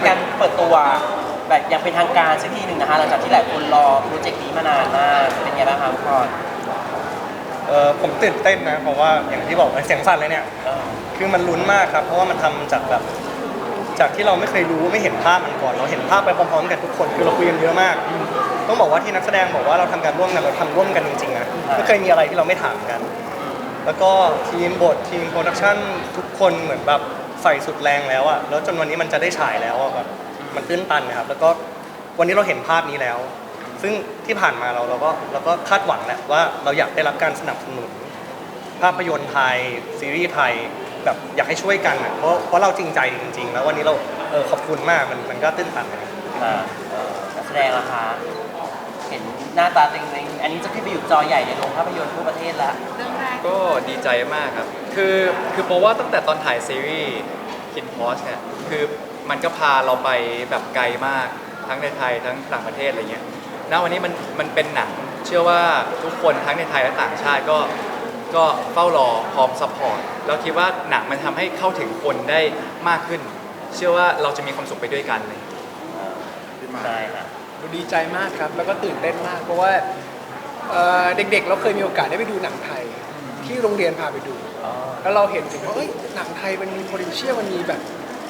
เป็นการเปิดตัวแบบอย่างเป็นทางการสักทีหนึ่งนะคะหลังจากที่หลายคนรอโปรเจกต์นี้มานานมากเป็นไงบ้างครับก่อนเออผมตื่นเต้นนะเพราะว่าอย่างที่บอกเสียงสั่นเลยเนี่ยเออคือมันลุ้นมากครับ เพราะว่ามันทำจากแบบ จากที่เราไม่เคยรู้ไม่เห็นภาพมันก่อน เราเห็นภาพไปพร้อมๆกันทุกคนคือเราคุยกันเยอะมาก ต้องบอกว่าที่นักแสดงบอกว่าเราทำการร่วมกันเราทำร่วมกันจริงๆนะไม่เคยมีอะไรที่เราไม่ถามกัน แล้วก็ทีมบททีมโปรดักชั่นทุกคนเหมือนแบบ ใส่สุดแรงแล้วอะแล้วจนวันนี้มันจะได้ฉายแล้วอะแบบมันตื้นตันนะครับ แล้วก็วันนี้เราเห็นภาพนี้แล้ว ซึ่งที่ผ่านมาเราเราก็เราก็คาดหวังแหละว่าเราอยากได้รับการสนับสนุน ภาพยนตร์ไทย ซีรีส์ไทยแบบอยากให้ช่วยกันอะเพราะเพราะเราจริงใจจริง ๆ แล้ววันนี้เราเออขอบคุณมากมันมันก็ตื้นตันนะอ่าเออนักแสดงล่ะคะ เห็นหน้าตาเต็งๆอันนี้จะขึ้นไปอยู่จอใหญ่ในโรงภาพยนตร์ทั่วประเทศแล้วเรื่องแรกก็ดีใจมากครับ คือคือเพราะว่าตั้งแต่ตอนถ่ายซีรีส์คินพอสเนี่ยคือมันก็พาเราไปแบบไกลมากทั้งในไทยทั้งต่างประเทศอะไรเงี้ยณวันนี้มันมันเป็นหนังเชื่อว่าทุกคนทั้งในไทยและต่างชาติก็ก็เฝ้ารอพร้อมซัพพอร์ตแล้วคิดว่าหนังมันทำให้เข้าถึงคนได้มากขึ้น เชื่อว่าเราจะมีความสุขไปด้วยกันเลยใช่ค่ะดีใจมากครับ แล้วก็ตื่นเต้นมาก เพราะว่าเอ่อเด็กๆ เราเคยมีโอกาสได้ไปดูหนังไทย ที่โรงเรียนพาไปดู แล้วเราเห็นถึงว่าเอ้ยหนังไทยมันมี potential มันมีแบบ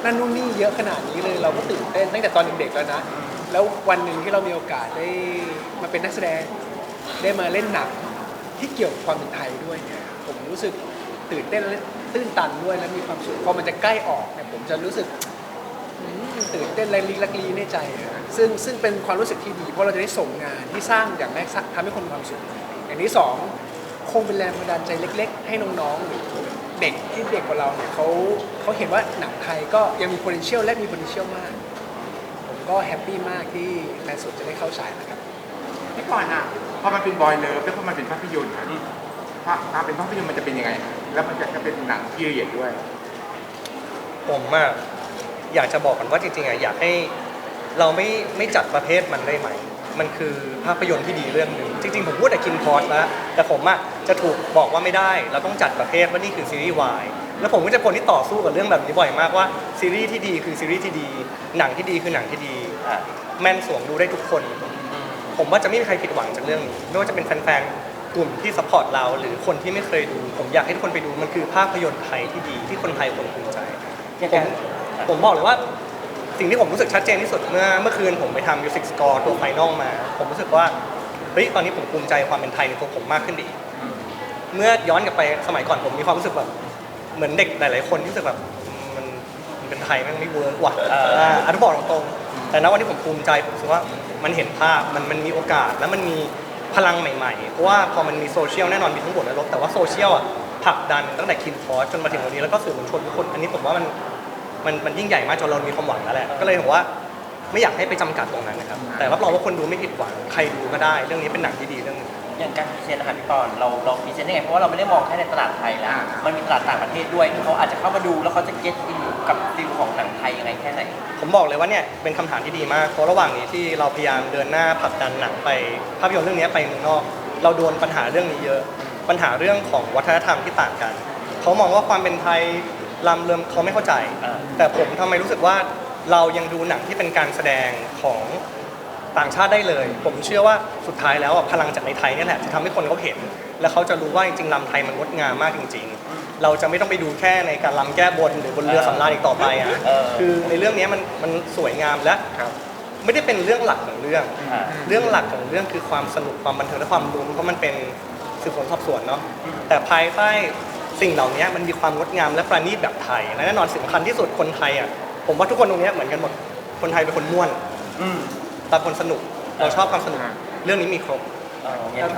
นั่นนู่นนี่เยอะขนาดนี้เลยเราก็ตื่นเต้นตั้งแต่ตอนเด็กๆแล้วนะ แล้ววันหนึ่งที่เรามีโอกาสได้มาเป็นนักแสดงได้มาเล่นหนังที่เกี่ยวกับความเป็นไทยด้วยเนี่ยผมรู้สึกตื่นเต้นและตื้นตันด้วยและมีความสุขพอมันจะใกล้ออกเนี่ยผมจะรู้สึกอืมตื่นเต้นแรงลีลักลีในใจนะซึ่งซึ่งเป็นความรู้สึกที่ดี เพราะเราจะได้ส่งงานที่สร้างอย่างแรกทำให้คนมีความสุขอย่างที่สอง คงเป็นแรงบันดาลใจเล็ก ๆ ให้น้องๆหรือเด็กที่เด็กกว่าเราเนี่ยเขาเขาเห็นว่าหนังไทยก็ยังมี potential และมี potential มาก ผมก็แฮปปี้มากที่แฟนสุดจะได้เข้าฉายนะครับ พี่ก่อนอะพอมันเป็นบอยเลิฟแล้วพอมันเป็นภาพยนตร์อะภาพภาพเป็นภาพยนตร์มันจะเป็นยังไง แล้วมันจะจะเป็นหนังพีเรียดด้วย ผมอะอยากจะบอกกันว่าจริงๆอะอยากให้เราไม่ไม่จัดประเภทมันได้ไหม มันคือภาพยนตร์ที่ดีเรื่องหนึ่งจริงๆ ผมพูดแต่คินพอสแล้วแต่ผมอะจะถูกบอกว่าไม่ได้เราต้องจัดประเภทว่านี่คือซีรีส์วายแล้วผมก็จะคนที่ต่อสู้กับเรื่องแบบนี้บ่อยมากว่าซีรีส์ที่ดีคือซีรีส์ที่ดี หนังที่ดีคือหนังที่ดีอะแม่นสวมดูได้ทุกคน ผมว่าจะไม่มีใครผิดหวังจากเรื่องนี้ไม่ว่าจะเป็นแฟนๆกลุ่มที่ซัพพอร์ตเรา หรือคนที่ไม่เคยดู ผมอยากให้ทุกคนไปดูมันคือภาพยนตร์ไทยที่ดีที่คนไทยควรภูมิใจ อย่างผกามรผมบอกเลยว่า สิ่งที่ผมรู้สึกชัดเจนที่สุดเมื่อเมื่อคืนผมไปทำมิวสิกสกอร์ตัวไฟนอลมา ผมรู้สึกว่าเฮ้ยตอนนี้ผมภูมิใจความเป็นไทยในตัวผมมากขึ้นไปอีกเมื่อย้อนกลับไปสมัยก่อนผมมีความรู้สึกแบบเหมือนเด็กหลาย ๆ คนที่รู้สึกแบบมันมันเป็นไทยแมันไม่เวิร์กว่ะอ่าอันนี้บอกตรงๆแต่ณวันนี้ผมภูมิใจผมรู้สึกว่ามันเห็นภาพมันมันมีโอกาสแล้วมันมีพลังใหม่ ๆ เพราะว่าพอมันมีโซเชียลแน่นอนมีทั้งบวกและลบแต่ว่าโซเชียลอะผลักดันตั้งแต่คินคอร์สจนมาถึงวันนี้แล้วก็สื่อมวลชนทุกคนอันนี้ผมว่ามัน มันมันยิ่งใหญ่มากจนเรามีความหวังแล้วแหละก็เลยผมว่าไม่อยากให้ไปจำกัดตรงนั้นนะครับแต่รับรองว่าคนดูไม่ผิดหวังใครดูก็ได้ เรื่องนี้เป็นหนังที่ดีเรื่องหนึง อย่างการพรีเซนต์นะคะพี่ปอนเราเราพรีเซนต์ยังไงเพราะว่าเราไม่ได้มองแค่ในตลาดไทยแล้ว อ่า มันมีตลาดต่างประเทศด้วยที่เขาอาจจะเข้ามาดูแล้วเขาจะเก็ตอินกับฟิลของหนังไทยยังไงแค่ไหน ผมบอกเลยว่าเนี่ยเป็นคำถามที่ดีมากเพราะระหว่างนี้ที่เราพยายามเดินหน้าผลักดันหนังไปภาพยนตร์เรื่องนี้ไปเมืองนอก เราโดนปัญหาเรื่องนี้เยอะ ปัญหาเรื่องของวัฒนธรรมที่ต่างกัน เขามองว่าความเป็นไทย ลำเริมเขาไม่เข้าใจอ่าแต่ผมทำไมรู้สึกว่าเรายังดูหนังที่เป็นการแสดงของต่างชาติได้เลย ผมเชื่อว่าสุดท้ายแล้วอะพลังจากในไทยเนี่ยแหละจะทำให้คนเขาเห็น และเขาจะรู้ว่าจริงๆลำไทยมันงดงามมากจริง ๆ เราจะไม่ต้องไปดูแค่ในการลำแก้บนหรือบนเรือสำราญอีกต่อไปอะเออคือในเรื่องนี้มันมันสวยงามและครับไม่ได้เป็นเรื่องหลักของเรื่องอ่าเรื่องหลักของเรื่องคือความสนุกความบันเทิงและความลุ้นเพราะมันเป็นสืบสวนสอบสวนเนาะแต่ภายใต้ สิ่งเหล่านี้มันมีความงดงามและประณีตแบบไทยและแน่นอนสำคัญที่สุดคนไทยอะผมว่าทุกคนตรงเนี้ยเหมือนกันหมดคนไทยเป็นคนม่วนอืมตามคนสนุกเราชอบความสนุกอ่าเรื่องนี้มีครบเอออย่าง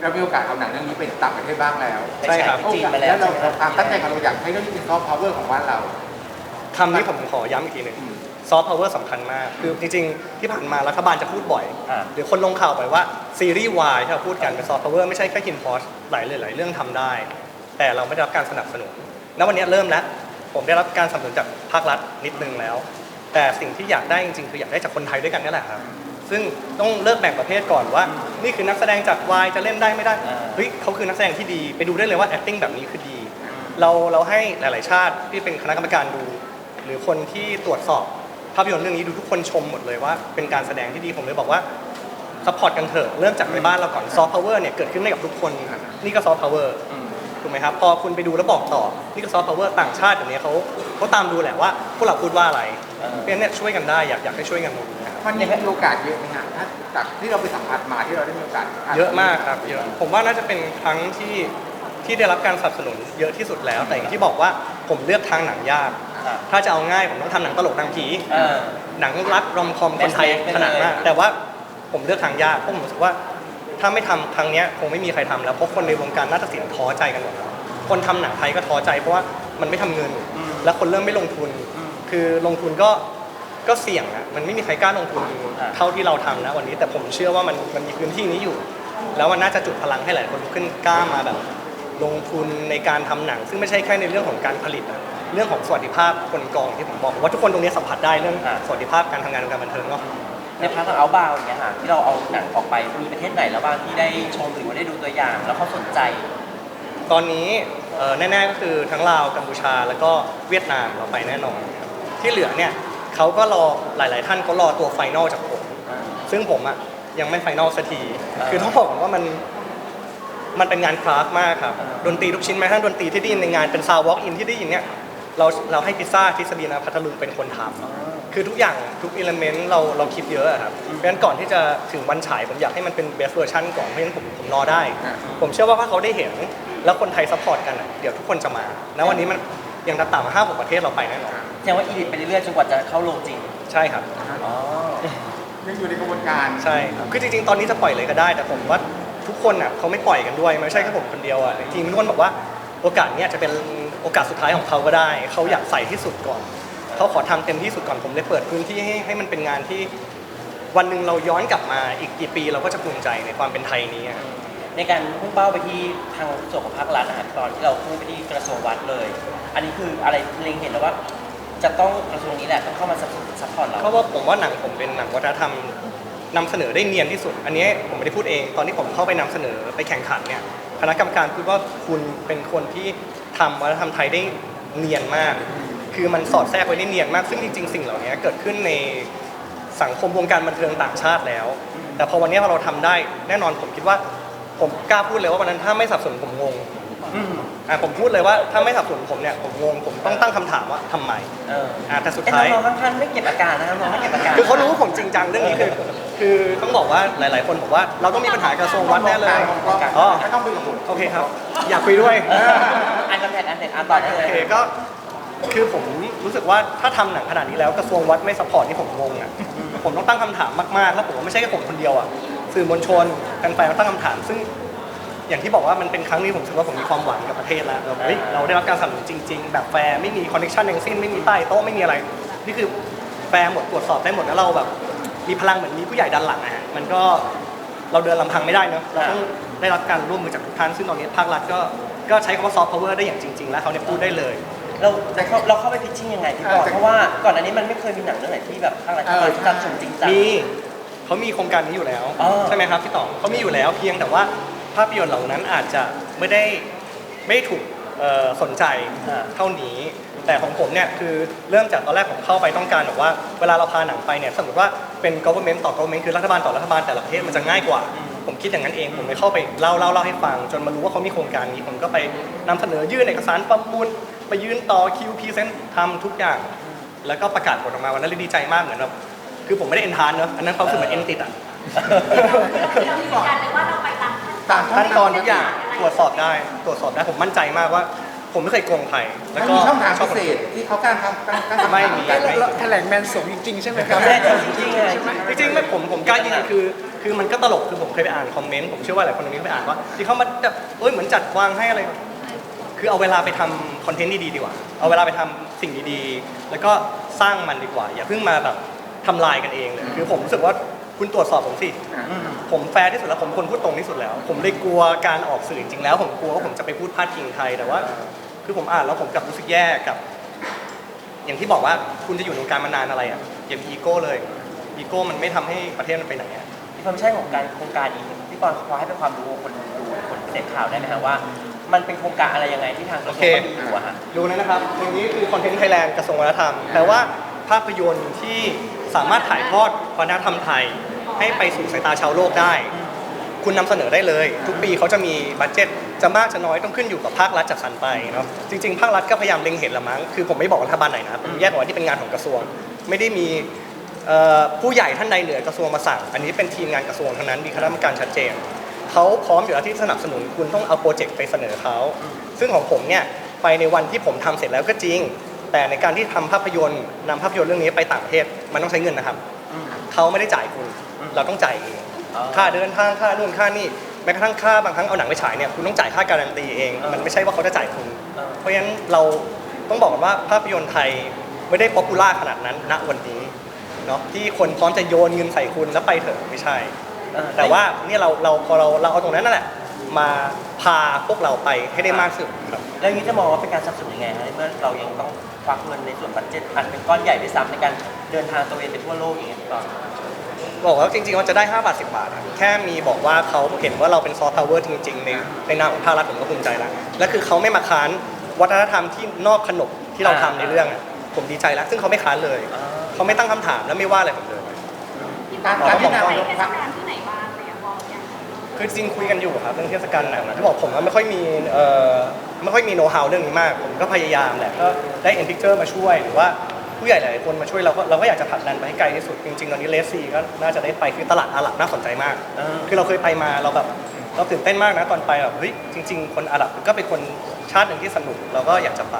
เรามีโอกาสเอาหนังเรื่องนี้ไปต่างประเทศบ้างแล้วไปใช่ฉายครับที่จีนมาแล้วแล้วเราใช่ไหมครับความตั้งใจของเราอยากให้เรื่องนี้เป็นซอฟต์พาวเวอร์ของบ้านเราคำนี้ผมขอย้ำอีกทีหนึ่งอืมซอฟต์พาวเวอร์สำคัญมาก คือจริงๆ ที่ผ่านมารัฐบาลจะพูดบ่อยอ่าหรือคนลงข่าวไปว่าซีรีส์วายที่เราพูดกันเป็นซอฟต์พาวเวอร์ไม่ใช่แค่คินพอสหลายหลายๆเรื่องทำได้ แต่เราไม่ได้รับการสนับสนุนณวันนี้เริ่มแล้ว ผมได้รับการสนับสนุนจากภาครัฐนิดนึงแล้ว แต่สิ่งที่อยากได้จริงๆคืออยากได้จากคนไทยด้วยกันนี่แหละครับ ซึ่งต้องเลิกแบ่งประเภทก่อนว่า นี่คือนักแสดงจากวายจะเล่นได้ไม่ได้ เฮ้ยเขาคือนักแสดงที่ดี ไปดูได้เลยว่า acting แบบนี้คือดี เราเราให้หลาย ๆ ชาติที่เป็นคณะกรรมการดู หรือคนที่ตรวจสอบภาพยนตร์เรื่องนี้ดูทุกคนชมหมดเลยว่า เป็นการแสดงที่ดีผมเลยบอกว่าซัพพอร์ตกันเถอะเริ่มจากในบ้านเราก่อนซอฟต์พาวเวอร์เนี่ยเกิดขึ้นได้กับทุกคน นี่ก็ซอฟต์พาวเวอร์ ถูกไหมครับพอคุณไปดูแล้วบอกต่อนี่ก็ซอฟต์พาวเวอร์ต่างชาติอย่างนี้ยเขาเขาตามดูแหละว่าพวกเราพูดว่าอะไรเออเพราะฉะนั้นเนี่ยช่วยกันได้อยากอยากให้ช่วยกันหมดนะครับมันมีโอกาสเยอะไหมฮะถ้าจากที่เราไปสัมผัสมาที่เราได้มีโอกาสเยอะมากครับเยอะผมว่าน่าจะเป็นครั้งที่ที่ได้รับการสนับสนุนเยอะที่สุดแล้ว แต่อย่างที่บอกว่าผมเลือกทางหนังยากอะถ้าจะเอาง่ายผมต้องทำหนังตลกหนังผีเออหนังรักรอมคอมคนไทย Best ถนัดมากไปเลยแต่ว่าผมเลือกทางยากเพราะผมรู้สึกว่า ถ้าไม่ทำครั้งเนี้ยคงไม่มีใครทำแล้วเพราะคนในวงการนาฏศิลป์ท้อใจกันหมดแล้วคนทำหนังไทยก็ท้อใจเพราะว่ามันไม่ทำเงิน และคนเริ่มไม่ลงทุน คือลงทุนก็ก็เสี่ยงอะมันไม่มีใครกล้าลงทุนอ่าเท่าที่เราทำนะวันนี้ แต่ผมเชื่อว่ามันมันมีพื้นที่นี้อยู่ แล้วมันน่าจะจุดพลังให้หลายคนลุกขึ้นกล้ามาแบบ ลงทุนในการทำหนัง ซึ่งไม่ใช่แค่ในเรื่องของการผลิตอะเรื่องของสวัสดิภาพคนกองที่ผมบอกผมว่าทุกคนตรงนี้สัมผัสได้เรื่องอ่าสวัสดิภาพการทำงานในวงการบันเทิงเนาะ ในพาร์ทของเอาบาวอย่างเงี้ยค่ะที่เราเอาหนังออกไปมีประเทศไหนแล้วบ้างที่ได้ชมหรือว่าได้ดูตัวอย่าง แล้วเขาสนใจ ตอนนี้เอ่อแน่ๆก็คือทั้งลาวกัมพูชาแล้วก็เวียดนามเราไปแน่นอนครับที่เหลือเนี่ยเขาก็รอหลาย ๆ ท่านเขารอตัวไฟนอลจากผม ซึ่งผมอะยังไม่ไฟนอลสักที อ่าคือต้องบอกก่อนว่ามันมันเป็นงานคราฟต์มากครับ อ่า ดนตรีทุกชิ้นแม้กระทั่งดนตรีที่ได้ยินในงานเป็นซาววอล์กอินที่ได้ยินเนี่ยเราเราให้พิซซ่าทฤษฎีนะพัทลุงเป็นคนทำ คือทุกอย่างทุกอิเลเมนต์เราเราคิดเยอะอะครับ เพราะฉะนั้นก่อนที่จะถึงวันฉายผมอยากให้มันเป็นเบสเวอร์ชันก่อน เพราะฉะนั้นผมผมรอได้ ผมเชื่อว่าถ้าเขาได้เห็นแล้วคนไทยซัพพอร์ตกันอะเดี๋ยวทุกคนจะมา แล้ววันนี้มันยังต่ำๆห้าหกประเทศเราไปแน่นอน แสดงว่าอีดิทไปเรื่อยๆจนกว่าจะเข้าโรงจริง ใช่ครับ อ๋อ ยังอยู่ในกระบวนการใช่ครับ คือจริงๆ ตอนนี้จะปล่อยเลยก็ได้ แต่ผมว่าทุกคนอะเขาไม่ปล่อยกันด้วย ไม่ใช่แค่ผมคนเดียวอะ จริงๆทุกคนบอกว่าโอกาสเนี้ยจะเป็นโอกาสสุดท้ายของเขาก็ได้ เขาอยากใส่ที่สุดก่อน เขาขอทำเต็มที่สุดก่อนผมเลยเปิดพื้นที่ให้ให้มันเป็นงานที่วันหนึ่งเราย้อนกลับมาอีกกี่ปีเราก็จะภูมิใจในความเป็นไทยนี้อะในการพุ่งเป้าไปที่ทางส่วนของภาครัฐนะครับตอนที่เราพุ่งไปที่กระทรวงวัดเลย อันนี้คืออะไรเล็งเห็นแล้วว่า จะต้องกระทรวงนี้แหละต้องเข้ามาสนับสนุนซัพพอร์ตเราเพราะว่าผมว่าหนังผมเป็นหนังวัฒนธรรมนำเสนอได้เนียนที่สุด อันนี้ผมไม่ได้พูดเอง ตอนที่ผมเข้าไปนำเสนอไปแข่งขันเนี่ยคณะกรรมการพูดว่าคุณเป็นคนที่ทำวัฒนธรรมไทยได้เนียนมาก คือมันสอดแทรกไว้ได้เนียนมาก ซึ่งจริงๆ สิ่งเหล่านี้เกิดขึ้นในสังคมวงการบันเทิงต่างชาติแล้ว แต่พอวันนี้พอเราทำได้แน่นอนผมคิดว่าผมกล้าพูดเลยว่าวันนั้นถ้าไม่สนับสนุนผมงงอืมอะผมพูดเลยว่าถ้าไม่สนับสนุนผมเนี่ยผมงงผมต้องตั้งคำถามว่าทำไมเอออะแต่สุดเอ๊ะท้ายน้องๆข้างๆไม่เก็บอาการนะครับน้องไม่เก็บอาการคือเขารู้ว่าผมจริงจังเรื่องนี้คือ คือต้องบอกว่าหลาย ๆ คนบอกว่าเราต้องมีปัญหากระทรวงวัดแน่เลยมองกล้องอ๋อไม่ต้องไปกับผมโอเคครับ อยากคุยด้วยอันคอนแทคอันเด็ดอันต่อได้โอเลยเคก็ คือผมรู้สึกว่าถ้าทำหนังขนาดนี้แล้วกระทรวงวัดไม่สปอร์ตนี่ผมงงอะผมต้องตั้งคำถามมากๆ แล้วผมว่าไม่ใช่แค่ผมคนเดียวอะสื่อมวลชนแฟนๆก็ตั้งคำถาม ซึ่งอย่างที่บอกว่ามันเป็นครั้งนี้ผมรู้สึกว่าผมมีความหวังกับประเทศแล้วเราเฮ้ยเราได้รับการสนับสนุนจริง ๆ แบบแฟร์ไม่มีคอนเนคชั่นทั้งสิ้นไม่มีใต้โต๊ะไม่มีอะไร นี่คือแฟร์หมดตรวจสอบได้หมดแล้วเราแบบ มีพลังเหมือนมีผู้ใหญ่ดันหลังนะฮะมันก็เราเดินลำพังไม่ได้เนอะเราต้องได้รับการร่วมมือจากทุกท่านซึ่งตอนนี้ภาครัฐก็ก็ใช้คำว่าซอฟต์พาวเวอร์ได้อย่างจริง ๆ แล้วเขาเนี่ยพูดได้เลย เราแต่เขาเราเข้าไปพิชชิ่งยังไงพี่บอลเพราะว่าก่อนอันนี้มันไม่เคยมีหนังเรื่องไหนที่แบบภาครัฐจะรับชมจริงจัง มีเขามีโครงการนี้อยู่แล้วอ๋อใช่ไหมครับพี่ต่อเขามีอยู่แล้วเพียงแต่ว่าภาพยนตร์เหล่านั้นอาจจะไม่ได้ไม่ได้ถูกเอ่อสนใจเท่านี้ แต่ของผมเนี่ยคือเริ่มจากตอนแรกผมเข้าไปต้องการแบบว่าเวลาเราพาหนังไปเนี่ยสมมติว่าเป็น government ต่อ government คือรัฐบาลต่อรัฐบาลแต่ละประเทศมันจะง่ายกว่า ผมคิดอย่างนั้นเองผมไม่เข้าไปเล่าเล่าเล่าให้ฟัง จนมารู้ว่าเขามีโครงการนี้ผมก็ไปนำเสนอยื่นเอกสารประมูลไป ยื่นต่อคิวพีเซนทำทุกอย่าง แล้วก็ประกาศผลออกมาวันนั้นเลยดีใจมากเหมือนแบบคือผมไม่ได้เอ็นทานเนอะอันนั้นเขามรู้สึกเหมือนเอ็นติดอะเรายืนยันเลยว่าเราไปตามตามขั้นตอนทุกอย่างตรวจสอบได้ตรวจสอบได้ผมมั่นใจมากว่า ผมไม่เคยโกงใครแล้มัวนก็มีช่องทางพิเศษที่เขากล้ารทำกล้ารกล้ารทำไม่มีกันแล้วแล้วแถลงแมนสงจริงๆใช่ไหมครับ แม่จริงๆไงจริงๆไม่ผมผมกล้ายืนยันคือ คือมันก็ตลกคือผมเคยไปอ่านคอมเมนต์ผมเชื่อว่าหลายคนตรงนี้ก็ไปอ่านว่าที่เขามาแบบเอ้ยเหมือนจัดวางให้อะไร คือเอาเวลาไปทำคอนเทนต์ดีๆดีกว่า เอาเวลาไปทำสิ่งดีๆ แล้วก็สร้างมันดีกว่า อย่าเพิ่งมาแบบทำลายกันเองเลย คือผมรู้สึกว่าคุณตรวจสอบผมสิ ผมแฟร์ที่สุดแล้วผมคนพูดตรงที่สุดแล้ว ผมเลยกลัวการออกสื่อจริงๆแล้ว ผมกลัวว่าผมจะไปพูดพลาดพิงใครแต่ว่า คือผมอ่านแล้วผมกลับรู้สึกแย่กับ อย่างที่บอกว่าคุณจะอยู่ในวงการมานานอะไรอะอย่ามีอีโก้เลยอีโก้มันไม่ทำให้ประเทศมันไปไหนอะ มีความใช่ของการโครงการนี้พี่บอลพอให้เป็นความรู้คนดูคนเสพข่าวได้ไหมครับว่า มันเป็นโครงการอะไรยังไงที่ทางกระทรวงเขามีอยู่อะฮะดูเลยนะครับตรงนี้คือคอนเทนต์ไทยแลนด์กระทรวงวัฒนธรรมแปลว่าภาพยนตร์ที่สามารถถ่ายทอดวัฒนธรรมไทย ให้ไปสู่สายตาชาวโลกได้ คุณนำเสนอได้เลย ทุกปีเขาจะมีบัตเจ็ตจะมากจะน้อยต้องขึ้นอยู่กับภาครัฐจัดสรรไปเนาะจริงๆ ภาครัฐก็พยายามเล็งเห็นละมั้งคือผมไม่บอกรัฐบาลไหนนะผมแยกออกว่าที่เป็นงานของกระทรวง ไม่ได้มีเอ่อผู้ใหญ่ท่านใดเหนือกระทรวงมาสั่ง อันนี้เป็นทีมงานกระทรวงทั้งนั้นมีคณะกรรมการชัดเจน เขาพร้อมอยู่แล้วที่สนับสนุนคุณต้องเอาโปรเจกต์ไปเสนอเขาซึ่งของผมเนี่ยไปในวันที่ผมทำเสร็จแล้วก็จริง แต่ในการที่ทำภาพยนตร์นำภาพยนตร์เรื่องนี้ไปต่างประเทศมันต้องใช้เงินนะครับเขาไม่ได้จ่ายคุณ เราต้องจ่ายเองค่าเดินทางค่านู่นค่านี่แม้กระทั่งค่าบางครั้งเอาหนังไปฉายเนี่ยคุณต้องจ่ายค่าการันตีเอง มันไม่ใช่ว่าเขาจะจ่ายคุณ เพราะฉะนั้นเราต้องบอกกันว่าภาพยนตร์ไทยไม่ได้ป๊อปปูล่าขนาดนั้นณวันนี้เนาะที่คนพร้อมจะโยนเงินใส่คุณแล้วไปเถอะไม่ใช่ แต่ว่าเนี่ยเราเราพอเราเราเอาตรงนั้นนั่นแหละมาพาพวกเราไปให้ได้มากที่สุดครับ แล้วอย่างนี้จะมองว่าเป็นการสนับสนุนยังไงฮะเมื่อเรายังต้องควักเงินในส่วนบัตเจ็ตอันเป็นก้อนใหญ่ด้วยซ้ำในการเดินทางตระเวนไปทั่วโลกอย่างเงี้ยพี่ปอน บอกว่าจริงๆมันจะได้ 5 บาท 10 บาทอะแค่มีบอกว่าเขาเห็นว่าเราเป็นซอฟต์พาวเวอร์จริงๆ ในในนามของภาครัฐผมก็ภูมิใจแล้วและคือเขาไม่มาค้านวัฒนธรรมที่นอกขนบที่เราทำในเรื่องอะผมดีใจแล้ว ซึ่งเขาไม่ค้านเลยอ่าเขาไม่ตั้งคำถามและไม่ว่าอะไรผมเลย การการที่ไปนำเทศกาลที่ไหนบ้างอะไรอย่างบอกยังคือจริงๆคุยกันอยู่ครับเรื่องเทศกาลหนังนะที่บอกผมว่าไม่ค่อยมีเอ่อไม่ค่อยมีโน้ตฮาวเรื่องนี้มาก ผมก็พยายามแหละก็ได้เอ็นพิกเจอร์มาช่วยหรือว่าผู้ใหญ่หลายๆคนมาช่วยเราก็เราก็อยากจะผลักดันไปให้ไกลที่สุดจริงๆตอนนี้เลสซีก็น่าจะได้ไปคือตลาดอาหรับน่าสนใจมากเออคือเราเคยไปมาเราแบบเราตื่นเต้นมากนะตอนไปแบบเฮ้ยจริง ๆ คนอาหรับก็เป็นคนชาติหนึ่งที่สนุกเราก็อยากจะไป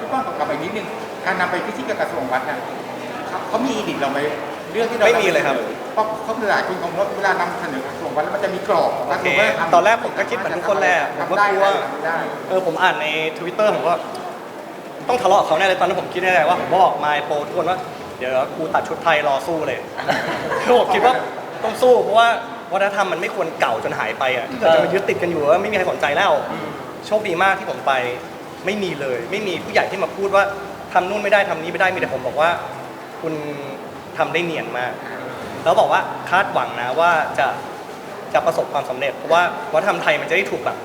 พี่ป้องกลับไปนิดนึงการนำไปพิชิตกับกระทรวงวัฒน์นะเขาเขามีอีดิทเราไหม เรื่องที่เราไม่มีเลยครับ เพราะเขาหลายคนของเราเวลานำเสนอกระทรวงวัฒน์แล้วมันจะมีกรอบของกระทรวงวัฒนธรรมตอนแรกผมก็คิดเหมือนทุกคนแหละผมก็ทำได้กลัวทำได้เออผมอ่านในทวิตเตอร์ผมว่าต้องทะเลาะกับเขาแน่เลยตอนนั้นผมคิดแน่ๆว่าผมบอกมายโปรทุกคนว่าเดี๋ยวกูตัดชุดไทยรอสู้เลยคือผมคิดว่าต้องสู้เพราะว่าวัฒนธรรมมันไม่ควรเก่าจนหายไปอะถ้าเกิดจะมายึดติดกันอยู่ว่าไม่มีใครสนใจแล้วโชคดีมากที่ผมไปไม่มีเลย ไม่มีผู้ใหญ่ที่มาพูดว่าทำนู่นไม่ได้ทำนี้ไม่ได้มีแต่ผมบอกว่า คุณ ทำได้เนียนมาก แล้วบอกว่าคาดหวังนะว่าจะจะประสบความสำเร็จ เพราะว่าวัฒนธรรมไทยมันจะได้ถูกแบบ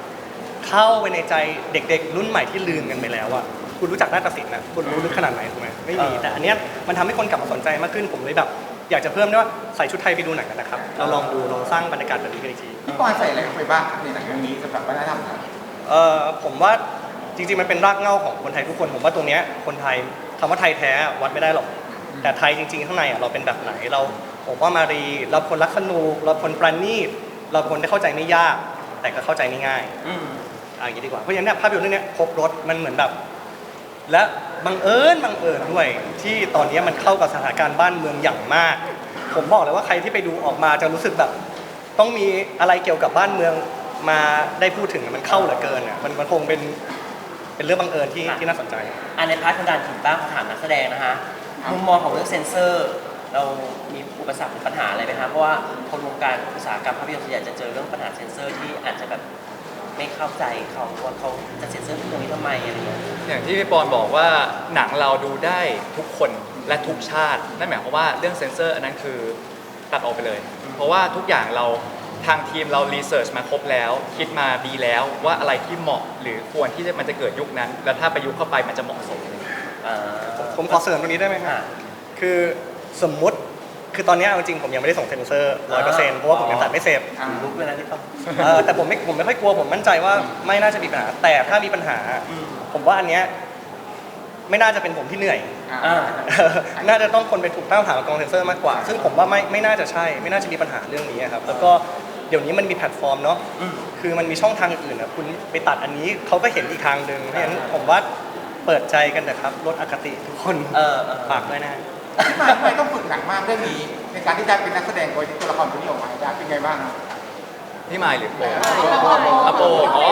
เข้าไปในใจเด็ก ๆ รุ่นใหม่ที่ลืมกันไปแล้วอะคุณรู้จักนาฏศิลป์นะคุณรู้ลึกขนาดไหนถูกไหมไม่มีเออแต่อันเนี้ยมันทำให้คนกลับมาสนใจมากขึ้นผมเลยแบบ อยากจะเพิ่มด้วยว่าใส่ชุดไทยไปดูหนังกันนะครับเราลองดูลองสร้างบรรยากาศแบบนี้กันอีกทีพี่ปอนใส่อะไรเข้าไปบ้างในหนังเรื่องนี้สำหรับวัฒนธรรมไทยเอ่อผมว่าจริงๆมันเป็นรากเหง้าของคนไทยทุกคน ผมว่าตรงเนี้ยคนไทยคำว่าไทยแท้วัดไม่ได้หรอก แต่ไทยจริงๆ ข้างในอะเราเป็นแบบไหนเราผมว่ามารีเราคนรักสนุกเราคนประณีตเราคนที่เข้าใจไม่ยาก แต่ก็เข้าใจไม่ง่ายอืมอะอย่างนี้ดีกว่าเพราะฉะนั้นเนี่ยภาพยนตร์เรื่องเนี้ยครบรถมันเหมือนแบบ และบังเอิญบังเอิญด้วย ที่ตอนนี้มันเข้ากับสถานการณ์บ้านเมืองอย่างมาก ผมบอกเลยว่าใครที่ไปดูออกมาจะรู้สึกแบบ ต้องมีอะไรเกี่ยวกับบ้านเมืองมาได้พูดถึงมันเข้าเหลือเกินอะมันมันคงเป็นเป็นเรื่องบังเอิญที่ที่น่าสนใจ อันในพาร์ทของการขิงบ้างถามนักแสดงนะฮะ มุมมองของเรื่องเซนเซอร์ เรามีอุปสรรคหรือปัญหาอะไรไหมฮะเพราะว่าคนวงการอุตสาหกรรมภาพยนตร์ส่วนใหญ่จะเจอเรื่องปัญหาเซนเซอร์ที่อาจจะแบบไม่เข้าใจเขาว่าเขาจะเซนเซอร์ตรงนี้ทำไมอะไรเงี้ยอย่างที่พี่ปอนบอกว่าหนังเราดูได้ทุกคนและทุกชาตินั่นหมายความว่าเรื่องเซนเซอร์อันนั้นคือตัดออกไปเลย เพราะว่าทุกอย่างเราทางทีมเรารีเสิร์ชมาครบแล้ว คิดมาดีแล้วว่าอะไรที่เหมาะหรือควรที่จะมันจะเกิดยุคนั้น แล้วถ้าประยุกต์เข้าไปมันจะเหมาะสม อ่า ผมขอเสริมตรงนี้ได้ไหมครับอ่าคือสมมุติคือตอนนี้เอาจริงๆผมยังไม่ได้ส่งเซนเซอร์ร้อยเปอร์เซ็นต์เพราะว่าผมยังตัดไม่เสร็จ อ่าลุกเลยนะที่ต้อง เออแต่ผมไม่ผมไม่ค่อยกลัวผมมั่นใจว่าไม่น่าจะมีปัญหา แต่ถ้ามีปัญหา อืม ผมว่าอันเนี้ยไม่น่าจะเป็นผมที่เหนื่อย อ่า น่าจะต้องคนไปถูกตั้งคำถามกับกองเซนเซอร์มากกว่า ซึ่งผมว่าไม่ไม่น่าจะใช่ ไม่น่าจะมีปัญหาเรื่องนี้ครับ แล้วก็เดี๋ยวนี้มันมีแพลตฟอร์มเนาะ อืม คือมันมีช่องทางอื่นๆนะคุณไปตัดอันนี้เขาก็เห็นอีกทางหนึ่งเพราะฉะนั้นผมว่า เปิดใจกันนะครับลดอคติทุกคนเออเออ ฝากด้วยนะ ที่มาทำไมต้องฝึกหนักมากเรื่องนี้ ในการที่จะเป็นนักแสดงโดยที่ตัวละครตัวนี้ออกมาได้เป็นไงบ้างครับนี่มายหรือโปออโปอ๋อ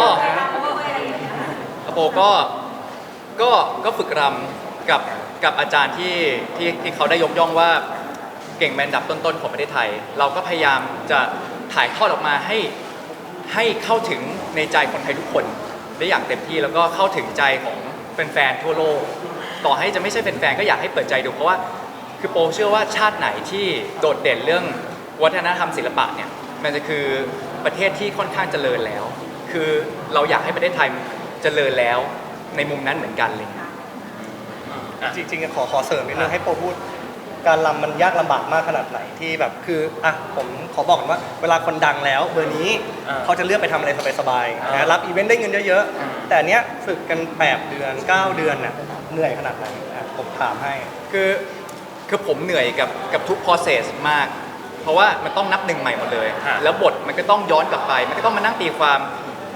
อโปก็ ก็ก็ฝึกรำกับกับอาจารย์ที่ที่ที่เขาได้ยกย่องว่าเก่งแมนดับต้นๆของประเทศไทย เราก็พยายามจะถ่ายทอดออกมาให้ให้เข้าถึงในใจคนไทยทุกคนได้อย่างเต็มที่แล้วก็เข้าถึงใจของ แฟนๆทั่วโลก ต่อให้จะไม่ใช่แฟนๆก็อยากให้เปิดใจดูเพราะว่า คือโปเชื่อว่าชาติไหนที่โดดเด่นเรื่องวัฒนธรรมศิลปะเนี่ยมันจะคือประเทศที่ค่อนข้างเจริญแล้ว คือเราอยากให้ประเทศไทยเจริญแล้วในมุมนั้นเหมือนกันเลย จริงๆขอขอเสริมนิดนึงให้โปพูด การรำมันยากลำบากมากขนาดไหนที่แบบคืออะผมขอบอกก่อนว่าเวลาคนดังแล้วเบอร์นี้อ่าเขาจะเลือกไปทำอะไรสบายอ่าๆนะรับอีเวนต์ได้เงินเยอะอืมๆแต่อันเนี้ยฝึกกัน8เดือน 9 เดือนน่ะเหนื่อยขนาดไหนอะผมถามให้คือคือผมเหนื่อยกับกับทุก process มาก เพราะว่ามันต้องนับหนึ่งใหม่หมดเลยฮะแล้วบทมันก็ต้องย้อนกลับไป มันก็ต้องมานั่งตีความ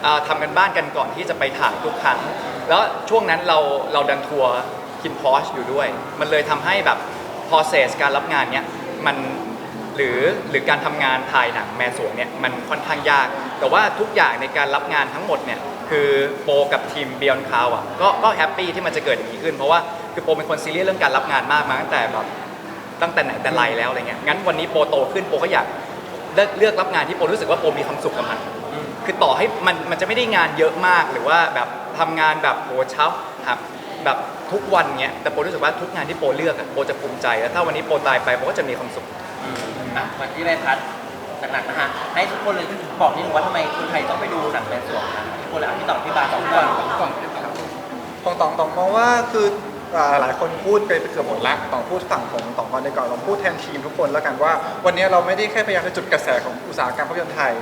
อ่าทำกันบ้านกันก่อนที่จะไปถ่ายทุกครั้ง แล้วช่วงนั้นเราเราดันทัวร์คินพอชอยู่ด้วย มันเลยทำให้แบบ process การรับงานเนี้ยมันหรือหรือการทำงานถ่ายหนังแมสวงเนี่ยมันค่อนข้างยาก แต่ว่าทุกอย่างในการรับงานทั้งหมดเนี่ยคือโปรกับทีม Beyond Cloud อะก็ก็แฮปปี้ที่มันจะเกิดอย่างนี้ขึ้น เพราะว่าคือโปรเป็นคนซีเรียสเรื่องการรับงานมากมาตั้งแต่แบบตั้งแต่ไหนแต่ไรแล้วอะไรเงี้ยงั้นวันนี้โปรโตขึ้นโปรก็อยากเลือกเลือกรับงานที่โปรรู้สึกว่าโปรมีความสุขกับมันคือต่อให้มันมันจะไม่ได้งานเยอะมากหรือว่าแบบทำงานแบบโหเช้าหับ แบบทุกวันเงี้ยแต่โปรรู้สึกว่าทุกงานที่โปรเลือกอะโปรจะภูมิใจแล้วถ้าวันนี้โปรตายไปโปรก็จะมีความสุข อะมาที่ใบพัดหนักๆนะฮะ ให้ทุกคนเลยบอกนิดนึงว่าทำไมคนไทยต้องไปดูหนังแมนสวงนะทุกคนเลยอะพี่ต่อพี่บาสสองก่อนก่อนของตองตองมองว่าคืออ่าหลายคนพูดไปเกือบหมดแล้วตองพูดฝั่งผมตองก่อนดีกว่อนลองพูดแทนทีมทุกคนแล้วกันว่า วันนี้เราไม่ได้แค่พยายามจะจุดกระแสของอุตสาหกรรมภาพยนตร์ไทย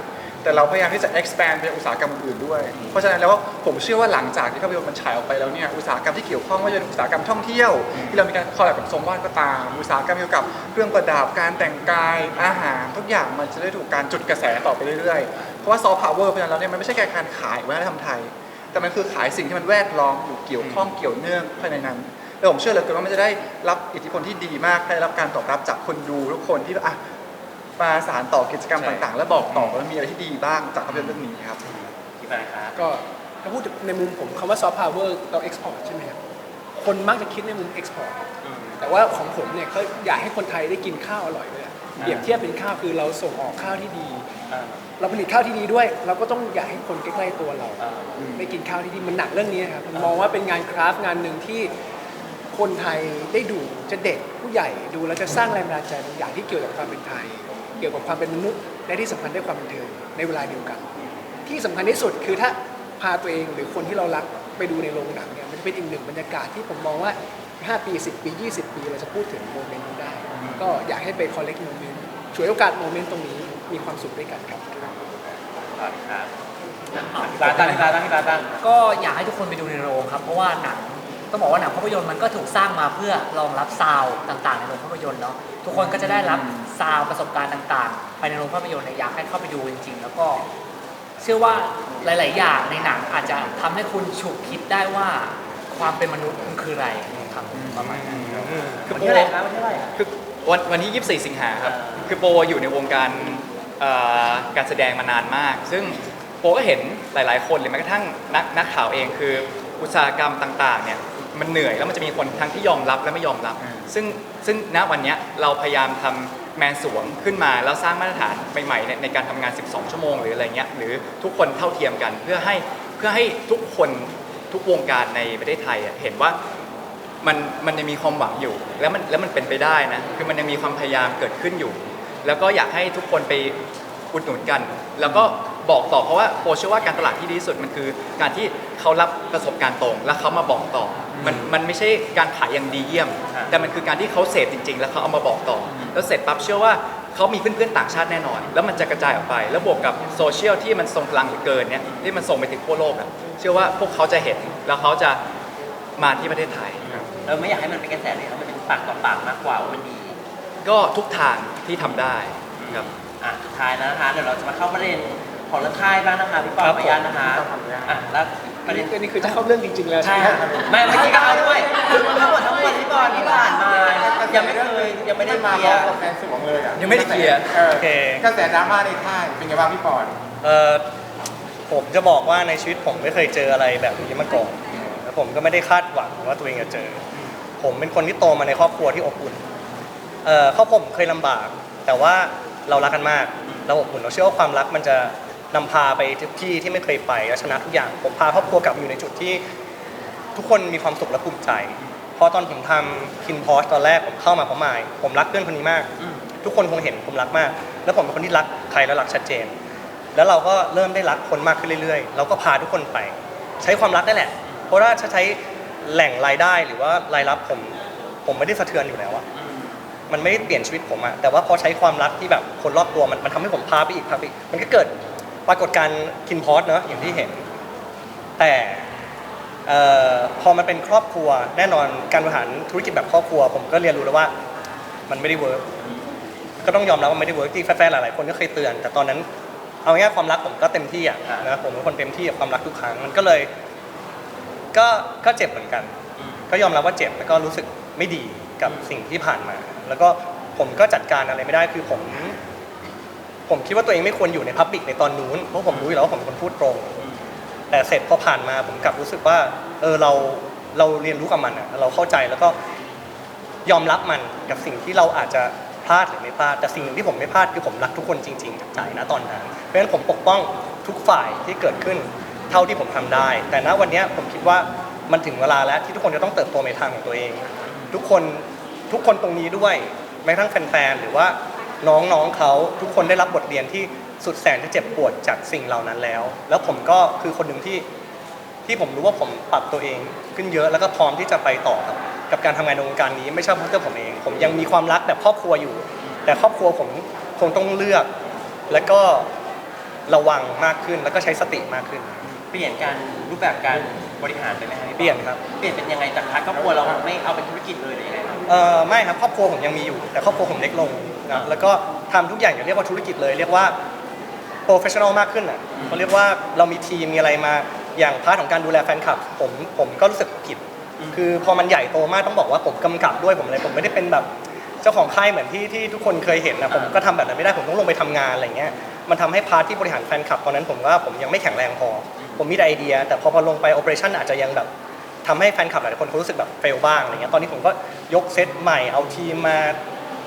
แต่เราพยายามที่จะ expand ไปยังอุตสาหกรรมอื่นๆด้วย เพราะฉะนั้นแล้วผมเชื่อว่าหลังจากที่ภาพยนตร์มันฉายออกไปแล้วเนี่ยอุตสาหกรรมที่เกี่ยวข้องไม่ว่าจะเป็นอุตสาหกรรมท่องเที่ยว ที่เรามีการคอลแลบกับทรงวาดก็ตาม อุตสาหกรรมเกี่ยวกับเครื่องประดับการแต่งกายอาหารทุกอย่างมันจะได้ถูกการจุดกระแสต่อไปเรื่อยๆ เพราะว่าซอฟต์พาวเวอร์เพราะฉะนั้นแล้วเนี่ยมันไม่ใช่แค่การขายวัฒนธรรมไทย แต่มันคือขายสิ่งที่มันแวดล้อมอยู่เกี่ยวข้องเกี่ยวเนื่องภายในนั้นแล้วผมเชื่อเหลยเกินว่ามันจะได้รับอิทธิพลที่ดีมากได้รับการตอบรับจากคนดูทุกคนที่อะ มาสารต่อกิจกรรมใช่ต่างๆ และบอกต่อว่ามีอะไรที่ดีบ้างจากภาพยนตร์เรื่องนี้ครับพี่บาสครับก็ถ้าพูดในมุมผมคำว่าซอฟต์พาวเวอร์เราเอ็กซ์พอร์ตใช่ไหมครับคนมักจะคิดในมุมเอ็กซ์พอร์ตอืมแต่ว่าของผมเนี่ยเขาอยากให้คนไทยได้กินข้าวอร่อยด้วยอะเปรียบเทียบเป็นข้าวคือเราส่งออกข้าวที่ดีอ่าเราผลิตข้าวที่ดีด้วย เราก็ต้องอยากให้คนใกล้ๆตัวเราอ่าได้กินข้าวที่ดีมันหนักเรื่องนี้ครับผมมองว่าเป็นงานคราฟต์งานหนึ่งที่คนไทยได้ดูจะเด็กผู้ใหญ่ดูแล้วจะสร้างแรงบันดาลใจบางอย่างที่เกี่ยวกับความเป็นไทย เกี่ยวกับความเป็นมนุษย์ และที่สำคัญได้ความบันเทิงในเวลาเดียวกัน ที่สำคัญที่สุดคือถ้าพาตัวเองหรือคนที่เรารักไปดูในโรงหนังเนี่ยมันจะเป็นอีกหนึ่งบรรยากาศที่ผมมองว่า 5 ปี 10 ปี 20 ปีเราจะพูดถึงโมเมนต์นี้ได้ ก็อยากให้ไปคอลเลกต์โมเมนต์ช่วยโอกาสโมเมนต์ตรงนี้มีความสุขด้วยกันครับครับครับพี่บาสบ้างพี่บาสบ้างพี่บาสบ้งก็อยากให้ทุกคนไปดูในโรงครับ เพราะว่าหนัง ต้องบอกว่าหนังภาพยนตร์มันก็ถูกสร้างมาเพื่อรองรับซาวด์ต่าง ๆ ในโรงภาพยนตร์เนาะทุกคนก็จะได้รับซาวด์ประสบการณ์ต่างๆภายในโรงภาพยนตร์เนี่ยอยากให้เข้าไปดูจริง ๆ แล้วก็ เชื่อว่าหลาย ๆ อย่างในหนังอาจจะทำให้คุณฉุกคิดได้ว่าความเป็นมนุษย์มันคืออะไรครับประมาณนั้นคือวันโปที่รอะไหรครับวันที่อะไหรคือวันวันที่ 24 สิงหาครับอ่าคือโปรอยู่ในวงการเอ่อการแสดงมานานมาก ซึ่งโปรก็เห็นหลาย ๆ คนหรือแม้กระทั่งนักนักข่าวเองคืออุตสาหกรรมต่าง ๆ เนี่ย มันเหนื่อยแล้วมันจะมีคนทั้งที่ยอมรับและไม่ยอมรับ ซึ่งซึ่งณวันเนี้ยเราพยายามทำแมนสวงขึ้นมาแล้วสร้างมาตรฐานใหม่ๆในในการทำงาน 12 ชั่วโมงหรืออะไรเงี้ยหรือทุกคนเท่าเทียมกัน เพื่อให้เพื่อให้ทุกคนทุกวงการในประเทศไทยอะเห็นว่า มันมันยังมีความหวังอยู่ แล้วมันแล้วมันเป็นไปได้นะคือมันยังมีความพยายามเกิดขึ้นอยู่ แล้วก็อยากให้ทุกคนไปอุดหนุนกัน แล้วก็ บอกต่อเพราะว่าโปรเชื่อว่าการตลาดที่ดีที่สุดมันคือ การที่เขารับประสบการณ์ตรง แล้วเขามาบอกต่อ มันมันไม่ใช่การขายอย่างดีเยี่ยมอ่าแต่มันคือการที่เขาเสพจริง ๆ แล้วเขาเอามาบอกต่ออแล้วเสร็จปั๊บเชื่อว่าเขามีเพื่อนๆต่างชาติแน่นอน แล้วมันจะกระจายออกไป แล้วบวกกับโซเชียลที่มันทรงพลังเหลือเกินเนี่ยที่มันส่งไปถึงทั่วโลกอะเชื่อว่าพวกเขาจะเห็นแล้วเขาจะมาที่ประเทศไทยเราไม่อยากให้มันเป็นกระแสเลยครับมันเป็นปากต่อปากมากกว่าว่ามันดี ก็ทุกทางที่ทำได้ครับอะสุดท้ายแล้วนะคะเดี๋ยวเราจะมาเข้าประเด็น ของเรื่องค่ายบ้างนะคะพี่ปอครับขออนุญาตนะคะอะแล้วประเด็นอันนี้คือจะเข้าเรื่องจริงๆแล้วใช่ไหมค่ะไม่เมื่อกี้ก็เอาด้วยคือทั้งหมดทั้งมวลที่บอลที่ผ่านมายังไม่เคยยังไม่ได้มาเคลียร์พร้อมกับแฟนสวงเลยอะยังไม่ได้เคลียร์ออโอเคกระแสดราม่าในค่ายเป็นไงบ้างพี่ปอนเอ่อผมจะบอกว่าในชีวิตผมไม่เคยเจออะไรแบบนี้มาก่อนแล้วผมก็ไม่ได้คาดหวังว่าตัวเองจะเจอ ผมเป็นคนที่โตมาในครอบครัวที่อบอุ่นเอ่อครอบครัวผมเคยลำบาก แต่ว่าเรารักกันมากเราอบอุ่นเราเชื่อว่าความรักมันจะ นำพาไปทุกที่ที่ไม่เคยไปและชนะทุกอย่าง ผมพาครอบครัวกลับมาอยู่ในจุดที่ ทุกคนมีความสุขและภูมิใจพอตอนผมทำคินพอสตอนแรกผมเข้ามาเพราะมายผมรักเพื่อนคนนี้มากอืมทุกคนคงเห็นผมรักมาก แล้วผมเป็นคนที่รักใครแล้วรักชัดเจน แล้วเราก็เริ่มได้รักคนมากขึ้นเรื่อยๆ เราก็พาทุกคนไป ใช้ความรักนั่นแหละ เพราะว่าถ้าใช้แหล่งรายได้หรือว่ารายรับผมผมไม่ได้สะเทือนอยู่แล้วอะมันไม่ได้เปลี่ยนชีวิตผมอะแต่ว่าพอใช้ความรักที่แบบคนรอบตัวมันมันทำให้ผมพาไปอีกพาไปอีกมันก็เกิด ปรากฏการณ์คินพอสเนอะอย่างที่เห็น แต่พอมันเป็นครอบครัวแน่นอนการบริหารธุรกิจแบบครอบครัว ผมก็เรียนรู้แล้วว่ามันไม่ได้เวิร์กก็ต้องยอมรับว่าไม่ได้เวิร์กที่แฟนๆหลายๆคนก็เคยเตือน แต่ตอนนั้นเอาง่ายความรักผมก็เต็มที่อะนะผมเป็นคนเต็มที่กับความรักทุกครั้งมันก็เลย ก็ก็เจ็บเหมือนกัน ก็ยอมรับว่าเจ็บแล้วก็รู้สึกไม่ดีกับสิ่งที่ผ่านมา แล้วก็ผมก็จัดการอะไรไม่ได้คือผม ผมคิดว่าตัวเองไม่ควรอยู่ในพับบิกในตอนนู้นเพราะผมรู้อยู่แล้วว่าผมเป็นคนพูดตรง แต่เสร็จพอผ่านมาผมกลับรู้สึกว่า เออเราเราเรียนรู้กับมันอะเราเข้าใจแล้วก็ยอมรับมันกับสิ่งที่เราอาจจะพลาดหรือไม่พลาดแต่สิ่งหนึ่งที่ผมไม่พลาดคือผมรักทุกคนจริงๆจากใจนะตอนนั้น เพราะฉะนั้นผมปกป้องทุกฝ่ายที่เกิดขึ้นเท่าที่ผมทำได้ แต่ณวันนี้ผมคิดว่ามันถึงเวลาแล้วที่ทุกคนจะต้องเติบโตในทางของตัวเอง ทุกคนทุกคนตรงนี้ด้วยแม้ทั่งแฟนๆหรือว่า น้องๆเขาทุกคนได้รับบทเรียนที่สุดแสนจะเจ็บปวดจากสิ่งเหล่านั้นแล้ว แล้วผมก็คือคนหนึ่งที่ที่ผมรู้ว่าผมปรับตัวเองขึ้นเยอะแล้วก็พร้อมที่จะไปต่อกับกับการทำงานในวงการนี้ไม่ใช่เพราะตัวผมเอง ผมยังมีความรักแบบครอบครัวอยู่ แต่ครอบครัวผมคงต้องเลือก แล้วก็ระวังมากขึ้นแล้วก็ใช้สติมากขึ้น เปลี่ยนการรูปแบบการ บริหารไปไหมครับพี่เปลี่ยนครับ เปลี่ยนเป็นยังไงจากพาร์ทครอบครัวเราไม่เอาเป็นธุรกิจเลยหรือยังไงครับเออไม่ครับครอบครัวผมยังมีอยู่ แต่ครอบครัวผมเล็กลงนะแล้วก็ทำทุกอย่างอย่าเรียกว่าธุรกิจเลย เรียกว่า professional มากขึ้นอะเขาเรียกว่าเรามีทีมมีอะไรมาอย่างพาร์ทของการดูแลแฟนคลับ ผมผมก็รู้สึกผิด คือพอมันใหญ่โตมากต้องบอกว่าผมกำกับด้วยผมอะไรผมไม่ได้เป็นแบบเจ้าของค่ายเหมือนที่ที่ทุกคนเคยเห็นนะผมก็ทำแบบนั้นไม่ได้ผมต้องลงไปทำงานอะไรเงี้ย มันทำให้พาร์ทที่บริหารแฟนคลับตอนนั้นผมว่าผมยังไม่แข็งแรงพอ ผมมีแต่ไอเดีย แต่พอพอลงไปโอเปอเรชั่นอาจจะยังแบบทำให้แฟนคลับหลายคนเขารู้สึกแบบเฟลบ้างอะไรเงี้ยตอนนี้ผมก็ยกเซตใหม่เอาทีมมา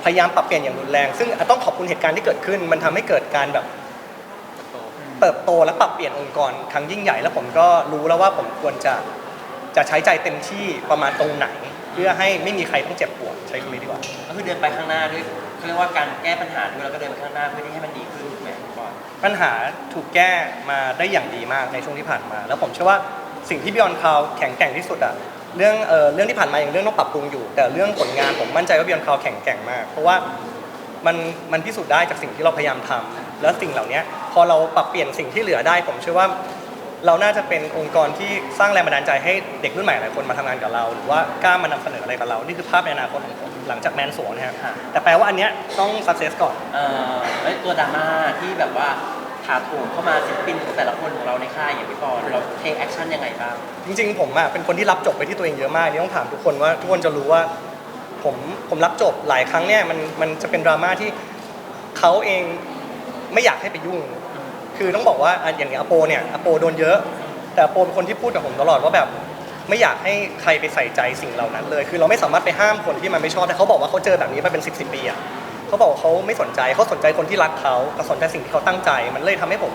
พยายามปรับเปลี่ยนอย่างรุนแรง ซึ่งต้องขอบคุณเหตุการณ์ที่เกิดขึ้น มันทำให้เกิดการแบบเติบโตและปรับเปลี่ยนองค์กรครั้งยิ่งใหญ่ แล้วผมก็รู้แล้วว่าผมควรจะจะใช้ใจเต็มที่ประมาณตรงไหน เพื่อให้ไม่มีใครต้องเจ็บปวดใช้คำนี้ดีกว่าก็คือเดินไปข้างหน้าด้วยเขาเรียกว่าการแก้ปัญหาด้วยแล้วก็เดินไปข้างหน้าเพื่อที่ให้มันดีขึ้น ปัญหาถูกแก้มาได้อย่างดีมากในช่วงที่ผ่านมา แล้วผมเชื่อว่าสิ่งที่บิออนคาวแข็งแกร่งที่สุดอะเรื่องเออเรื่องที่ผ่านมาอย่างเรื่องต้องปรับปรุงอยู่ แต่เรื่องผลงานผมมั่นใจว่าบิออนคาวแข็งแกร่งมาก เพราะว่ามันมันพิสูจน์ได้จากสิ่งที่เราพยายามทำแล้วสิ่งเหล่านี้พอเราปรับเปลี่ยนสิ่งที่เหลือได้ ผมเชื่อว่า เราน่าจะเป็นองค์กรที่สร้างแรงบันดาลใจให้เด็กรุ่นใหม่หลายคนมาทำงานกับเรา หรือว่ากล้ามานำเสนออะไรกับเรา นี่คือภาพในอนาคตของผมหลังจากแมนสวงนะครับแต่แปลว่าอันเนี้ยต้องสักเซสก่อน เอ่อแล้วตัวดราม่าที่แบบว่าถาโถมเข้ามาศิลปินของแต่ละคนของเราในค่ายอย่างพี่บอลเราเทคแอคชั่นยังไงบ้าง จริงๆ ผมอะเป็นคนที่รับจบไปที่ตัวเองเยอะมากนี่ต้องถามทุกคนว่าทุกคนจะรู้ว่าผมผมรับจบหลายครั้งเนี่ยมันมันจะเป็นดราม่าที่เขาเองไม่อยากให้ไปยุ่ง คือต้องบอกว่าอะอย่างเงี้ยอโปเนี่ยอโปโดนเยอะ แต่อโปเป็นคนที่พูดกับผมตลอดว่าแบบ ไม่อยากให้ใครไปใส่ใจสิ่งเหล่านั้นเลย คือเราไม่สามารถไปห้ามคนที่มันไม่ชอบแต่เขาบอกว่าเขาเจอแบบนี้มาเป็นสิบสิบปีอะเขาบอกว่าเขาไม่สนใจเขาสนใจคนที่รักเขาเขาสนใจสิ่งที่เขาตั้งใจ มันเลยทำให้ผม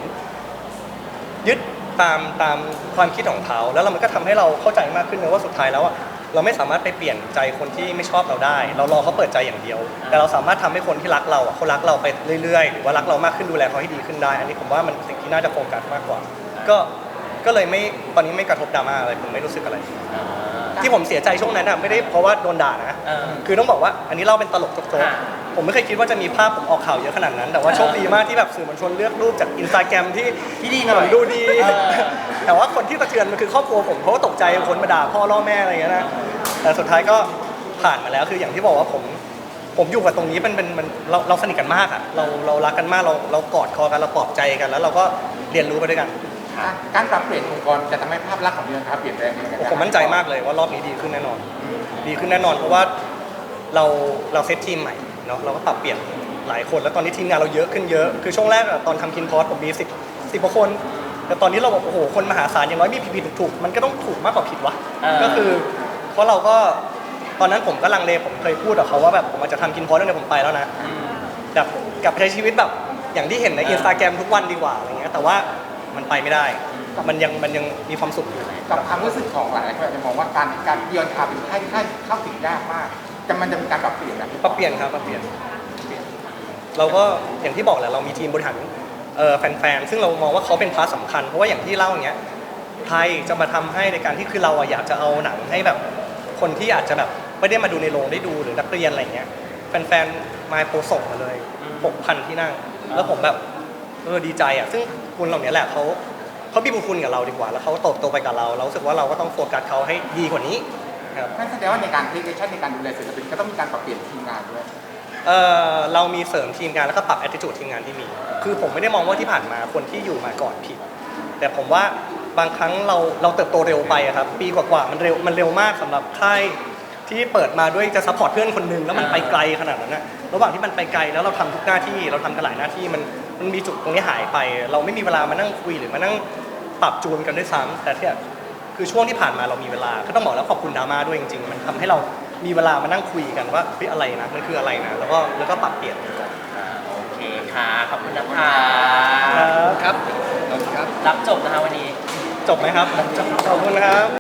ยึดตามตามความคิดของเขา แล้วเรามันก็ทำให้เราเข้าใจมากขึ้นนะว่าสุดท้ายแล้วอะ เราไม่สามารถไปเปลี่ยนใจคนที่ไม่ชอบเราได้ เรารอเขาเปิดใจอย่างเดียว แต่เราสามารถทำให้คนที่รักเราอะเขารักเราไปเรื่อยๆ หรือว่ารักเรามากขึ้นดูแลเขาให้ดีขึ้นได้ อันนี้ผมว่ามันสิ่งที่น่าจะโฟกัสมากกว่า ก็ก็เลยไม่ตอนนี้ไม่กระทบดราม่าอะไรผมไม่รู้สึกอะไรอ่าที่ผมเสียใจช่วงนั้นอะไม่ได้เพราะว่าโดนด่านะเออคือต้องบอกว่าอันนี้เล่าเป็นตลกโจ๊กอ่าๆ ผมไม่เคยคิดว่าจะมีภาพผมออกข่าวเยอะขนาดนั้น แต่ว่าโชคดีมากที่แบบสื่อมวลชนเลือกรูปจากอินสตาแกรมที่ที่ดีหน่อยผมดูดีเออแต่ว่าคนที่สะเทือนมันคือครอบครัวผมเพราะว่าตกใจคนมาด่าพ่อล่อแม่อะไรอย่างเงี้ยนะแต่สุดท้ายก็ผ่านมาแล้วคืออย่างที่บอกว่าผมผมอยู่กับตรงนี้มันเป็นมันเราเราสนิทกันมากอะเราเรารักกันมากเราเรากอดคอกันเราปลอบใจกัน แล้วเราก็เรียนรู้ไปด้วยกันการการปรับเปลี่ยนองค์กรจะทำให้ภาพลักษณ์ของเมืองครับเปลี่ยนแปลงยังไงผมมั่นใจมากเลยว่ารอบนี้ดีขึ้นแน่นอน ดีขึ้นแน่นอนเพราะว่าเราเราเซตทีมใหม่ เนาะเราก็ปรับเปลี่ยนหลายคนแล้วตอนนี้ทีมงานเราเยอะขึ้นเยอะคือช่วงแรกอะตอนทำคินพอสผมมีสิบสิบกว่าคนแต่ตอนนี้เราบอกโอ้โหคนมหาศาลอย่างน้อยมีผิดผิดถูกๆมันก็ต้องถูกมากกว่าผิดวะอ่าก็คือเพราะเราก็ตอนนั้นผมก็ลังเลผมเคยพูดกับเขาว่าแบบผมอาจจะทำกินพอสตั้งแต่ผมไปแล้วนะ แบบกลับไปใช้ชีวิตแบบอย่างที่เห็นในอินสตาแกรมทุกวันดีกว่าอะไรเงี้ยแต่ว่ามันไปไม่ได้ มันยังมันยังมีความสุขอยู่ กับความรู้สึกของหลายคนอาจจะมองว่าการการเยือนข่าวเป็นค่ายที่ค่ายเข้าถึงยากมาก จะมันจะมีการปรับเปลี่ยนนะปรับเปลี่ยนครับปรับเปลี่ยนเปลี่ยน เราก็อย่างที่บอกแหละเรามีทีมบริหารเอ่อแฟนๆซึ่งเรามองว่าเขาเป็นพาร์ทสำคัญเพราะว่าอย่างที่เล่าอย่างเงี้ยไทยจะมาทำให้ในการที่คือเราอะอยากจะเอาหนังให้แบบคนที่อาจจะแบบไม่ได้มาดูในโรงได้ดูหรือนักเรียนอะไรเงี้ยแฟนๆมาโพสส่งมาเลย 6,000 ที่นั่ง แล้วผมแบบเออดีใจอะซึ่งคุณเหล่านี้แหละเขาเขามีบุญคุณกับเราดีกว่า แล้วเขาโตโตไปกับเรา เรารู้สึกว่าเราก็ต้องโฟกัสเขาให้ดีกว่านี้ ครับนั่นแสดงว่าในการเทคชั่นในการดูแลศิลปินก็ต้องมีการปรับเปลี่ยนทีมงานด้วย เออเรามีเสริมทีมงานแล้วก็ปรับ attitude ทีมงานที่มี คือผมไม่ได้มองว่าที่ผ่านมาคนที่อยู่มาก่อนผิด แต่ผมว่าบางครั้งเราเราเติบโตเร็วไปอะครับปีกว่าๆมันเร็วมันเร็วมากสำหรับค่ายที่เปิดมาด้วยจะซัพพอร์ตเพื่อนคนหนึ่งแล้วมันไปไกลขนาดนั้นนะระหว่างที่มันไปไกลแล้วเราทำทุกหน้าที่เราทำกันหลายหน้าที่มันมันมีจุดตรงนี้หายไป เราไม่มีเวลามานั่งคุยหรือมานั่งปรับจูนกันด้วยซ้ำแต่ที่ คือช่วงที่ผ่านมาเรามีเวลาก็ต้องบอกแล้วขอบคุณดราม่าด้วยจริงๆ มันทำให้เรามีเวลามานั่งคุยกันว่าเฮ้ยอะไรนะมันคืออะไรนะแล้วก็แล้วก็ปรับเปลี่ยนอ่าโอเคค่ะขอบคุณนะคะครับครับครับรับจบนะคะวันนี้ จบไหมครับขอบคุณครับ